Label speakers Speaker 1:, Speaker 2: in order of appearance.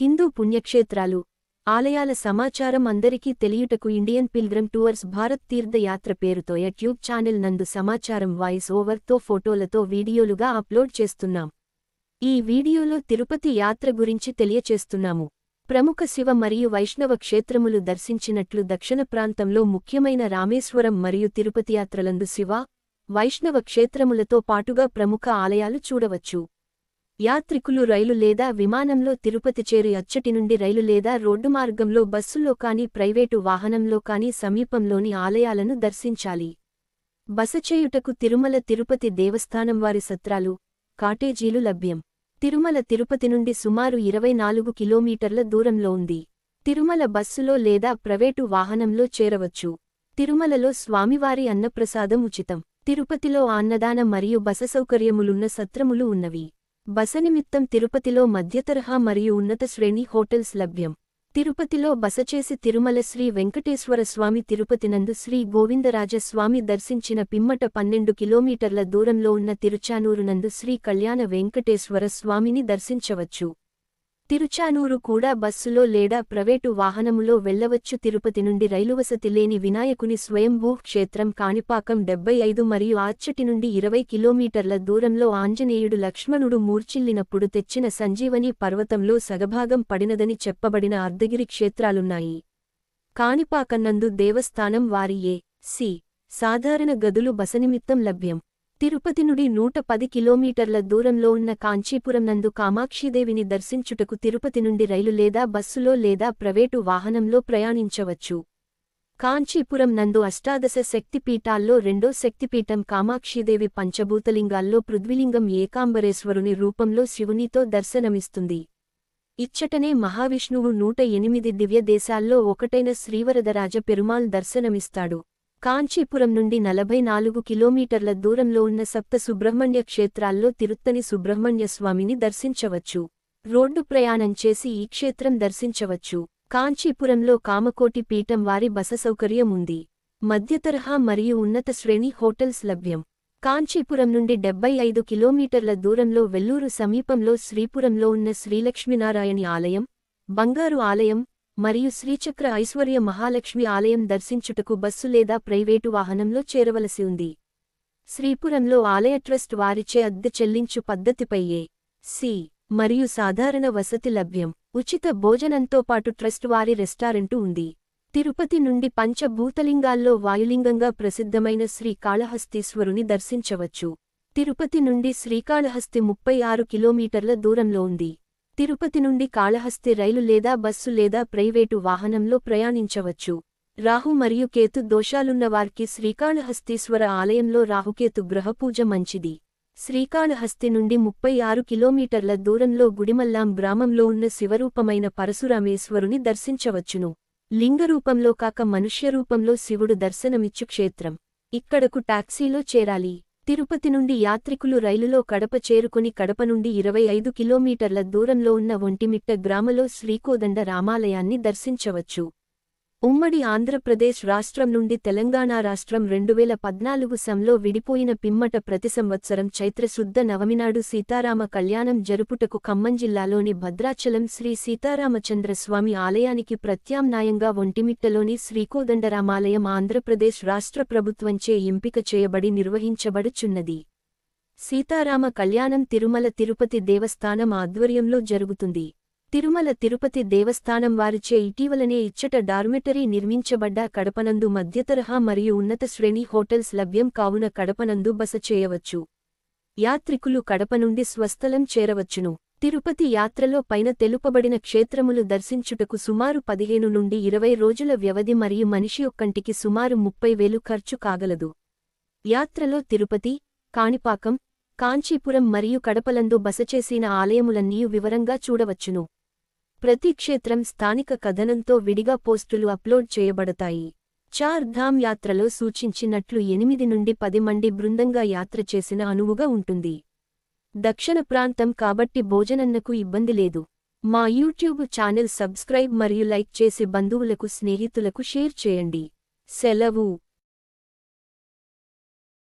Speaker 1: హిందూ పుణ్యక్షేత్రాలు ఆలయాల సమాచారం అందరికీ తెలియుటకు Indian pilgrim tours Bharat Tirthayatra పేరుతో యూట్యూబ్ ఛానల్ నందు సమాచారం వాయిస్ ఓవర్తో ఫోటోలతో వీడియోలుగా అప్లోడ్ చేస్తున్నాం. ఈ వీడియోలో తిరుపతి యాత్ర గురించి తెలియచేస్తున్నాము. ప్రముఖ శివ మరియు వైష్ణవ క్షేత్రములు దర్శించినట్లు దక్షిణ ప్రాంతంలో ముఖ్యమైన రామేశ్వరం మరియు తిరుపతి యాత్రలందు శివ వైష్ణవ క్షేత్రములతో పాటుగా ప్రముఖ ఆలయాలు చూడవచ్చు. యాత్రికులు రైలు లేదా విమానంలో తిరుపతి చేరి అచ్చటి నుండి రైలు లేదా రోడ్డు మార్గంలో బస్సులో కానీ ప్రైవేటు వాహనంలో కానీ సమీపంలోని ఆలయాలను దర్శించాలి. బస చేయుటకు తిరుమల తిరుపతి దేవస్థానం వారి సత్రాలు కాటేజీలు లభ్యం. తిరుమల తిరుపతి నుండి సుమారు ఇరవై నాలుగు కిలోమీటర్ల దూరంలో ఉంది. తిరుమల బస్సులో లేదా ప్రైవేటు వాహనంలో చేరవచ్చు. తిరుమలలో స్వామివారి అన్నప్రసాదం ఉచితం. తిరుపతిలో అన్నదానం మరియు బస సౌకర్యములున్న సత్రములు ఉన్నవి. బస నిమిత్తం తిరుపతిలో మధ్యతరహా మరియు ఉన్నత శ్రేణి హోటల్స్ లభ్యం. తిరుపతిలో బస చేసి తిరుమల శ్రీ వెంకటేశ్వర స్వామి తిరుపతినందు శ్రీ గోవిందరాజస్వామి దర్శించిన పిమ్మట పన్నెండు కిలోమీటర్ల దూరంలో ఉన్న తిరుచానూరునందు శ్రీ కళ్యాణ వెంకటేశ్వర స్వామిని దర్శించవచ్చు. తిరుచానూరు కూడా బస్సులో లేదా ప్రైవేటు వాహనములో వెళ్ళవచ్చు తిరుపతి నుండి రైలువసతి లేని వినాయకుని స్వయంభూ క్షేత్రం కాణిపాకం డెబ్బై ఐదు మరియు ఆచ్చటి నుండి ఇరవై కిలోమీటర్ల దూరంలో ఆంజనేయుడు లక్ష్మణుడు మూర్చిల్లినప్పుడు తెచ్చిన సంజీవని పర్వతంలో సగభాగం పడినదని చెప్పబడిన అర్ధగిరి క్షేత్రాలున్నాయి. కాణిపాకన్నందు దేవస్థానం వారి ఏ సి. సాధారణ గదులు బసనిమిత్తం లభ్యం. తిరుపతి నుండి నూట పది కిలోమీటర్ల దూరంలో ఉన్న కాంచీపురం నందు కామాక్షిదేవిని దర్శించుటకు తిరుపతి నుండి రైలు లేదా బస్సులో లేదా ప్రైవేటు వాహనంలో ప్రయాణించవచ్చు. కాంచీపురం నందు అష్టాదశ శక్తిపీఠాల్లో రెండో శక్తిపీఠం కామాక్షిదేవి పంచభూతలింగాల్లో పృథ్వీలింగం ఏకాంబరేశ్వరుని రూపంలో శివునితో దర్శనమిస్తుంది. ఇచ్చటనే మహావిష్ణువు నూట ఎనిమిది దివ్య దేశాల్లో ఒకటైన శ్రీవరదరాజ పెరుమాల్ దర్శనమిస్తాడు. కాంచీపురం నుండి నలభై నాలుగు కిలోమీటర్ల దూరంలో ఉన్న సప్త సుబ్రహ్మణ్య క్షేత్రాల్లో తిరుత్తని సుబ్రహ్మణ్య స్వామిని దర్శించవచ్చు. రోడ్డు ప్రయాణం చేసి ఈ క్షేత్రం దర్శించవచ్చు. కాంచీపురంలో కామకోటి పీఠం వారి బస సౌకర్యం ఉంది. మధ్యతరహా మరియు ఉన్నత శ్రేణి హోటల్స్ లభ్యం. కాంచీపురం నుండి డెబ్బై ఐదు కిలోమీటర్ల దూరంలో వెల్లూరు సమీపంలో శ్రీపురంలో ఉన్న శ్రీలక్ష్మీనారాయణి ఆలయం బంగారు ఆలయం మరియు శ్రీచక్ర ఐశ్వర్య మహాలక్ష్మి ఆలయం దర్శించుటకు బస్సు లేదా ప్రైవేటు వాహనంలో చేరవలసి ఉంది. శ్రీపురంలో ఆలయ ట్రస్ట్ వారిచే అద్దె చెల్లించు పద్ధతిపయ్యే సి. మరియు సాధారణ వసతి లభ్యం. ఉచిత భోజనంతో పాటు ట్రస్ట్ వారి రెస్టారెంటు ఉంది. తిరుపతి నుండి పంచభూతలింగాల్లో వాయులింగంగా ప్రసిద్ధమైన శ్రీకాళహస్తీశ్వరుని దర్శించవచ్చు. తిరుపతి నుండి శ్రీకాళహస్తి ముప్పై ఆరు కిలోమీటర్ల దూరంలో ఉంది. తిరుపతి నుండి కాళహస్తి రైలు లేదా బస్సు లేదా ప్రైవేటు వాహనంలో ప్రయాణించవచ్చు. రాహు మరియు కేతు దోషాలున్నవారికి శ్రీకాళహస్తీశ్వర ఆలయంలో రాహుకేతు గ్రహపూజ మంచిది. శ్రీకాళహస్తి నుండి ముప్పై ఆరు కిలోమీటర్ల దూరంలో గుడిమల్లాం గ్రామంలో ఉన్న శివరూపమైన పరశురామేశ్వరుని దర్శించవచ్చును. లింగరూపంలో కాక మనుష్యరూపంలో శివుడు దర్శనమిచ్చు క్షేత్రం. ఇక్కడకు టాక్సీలో చేరాలి. తిరుపతి నుండి యాత్రికులు రైలులో కడప చేరుకుని కడప నుండి ఇరవై ఐదు కిలోమీటర్ల దూరంలో ఉన్న ఒంటిమిట్ట గ్రామలో శ్రీకోదండ రామాలయాన్ని దర్శించవచ్చు. ఉమ్మడి ఆంధ్రప్రదేశ్ రాష్ట్రం నుండి తెలంగాణ రాష్ట్రం రెండువేల పద్నాలుగు సంలో విడిపోయిన పిమ్మట ప్రతి సంవత్సరం చైత్రశుద్ధ నవమినాడు సీతారామ కళ్యాణం జరుపుటకు ఖమ్మం జిల్లాలోని భద్రాచలం శ్రీ సీతారామచంద్రస్వామి ఆలయానికి ప్రత్యామ్నాయంగా ఒంటిమిట్టలోని శ్రీకోదండరామాలయం ఆంధ్రప్రదేశ్ రాష్ట్ర ప్రభుత్వంచే ఎంపిక చేయబడి నిర్వహించబడుచున్నది. సీతారామ కళ్యాణం తిరుమల తిరుపతి దేవస్థానం ఆధ్వర్యంలో జరుగుతుంది. తిరుమల తిరుపతి దేవస్థానం వారిచే ఇటీవలనే ఇచ్చట డార్మెటరీ నిర్మించబడ్డ కడపనందు మధ్యతరహా మరియు ఉన్నత శ్రేణి హోటల్స్ లభ్యం కావున కడపనందు బస చేయవచ్చు. యాత్రికులు కడప నుండి స్వస్థలం చేరవచ్చును. తిరుపతి యాత్రలో పైన తెలుపబడిన క్షేత్రములు దర్శించుటకు సుమారు పదిహేను నుండి ఇరవై రోజుల వ్యవధి మరియు మనిషి ఒక్కంటికి సుమారు ముప్పై వేలు ఖర్చు కాగలదు. యాత్రలో తిరుపతి కాణిపాకం కాంచీపురం మరియు కడపలందు బస చేసిన ఆలయములన్నీ వివరంగా చూడవచ్చును. ప్రతి క్షేత్రం స్థానిక కథనంతో విడిగా పోస్టులు అప్లోడ్ చేయబడతాయి. చార్ ధామ్ యాత్రలో సూచించినట్లు ఎనిమిది నుండి పది మంది బృందంగా యాత్ర చేసిన అనువుగా ఉంటుంది. దక్షిణ ప్రాంతం కాబట్టి భోజనన్నకు ఇబ్బంది లేదు. మా యూట్యూబ్ ఛానల్ సబ్స్క్రైబ్ మరియు లైక్ చేసి బంధువులకు స్నేహితులకు షేర్ చేయండి. సెలవు.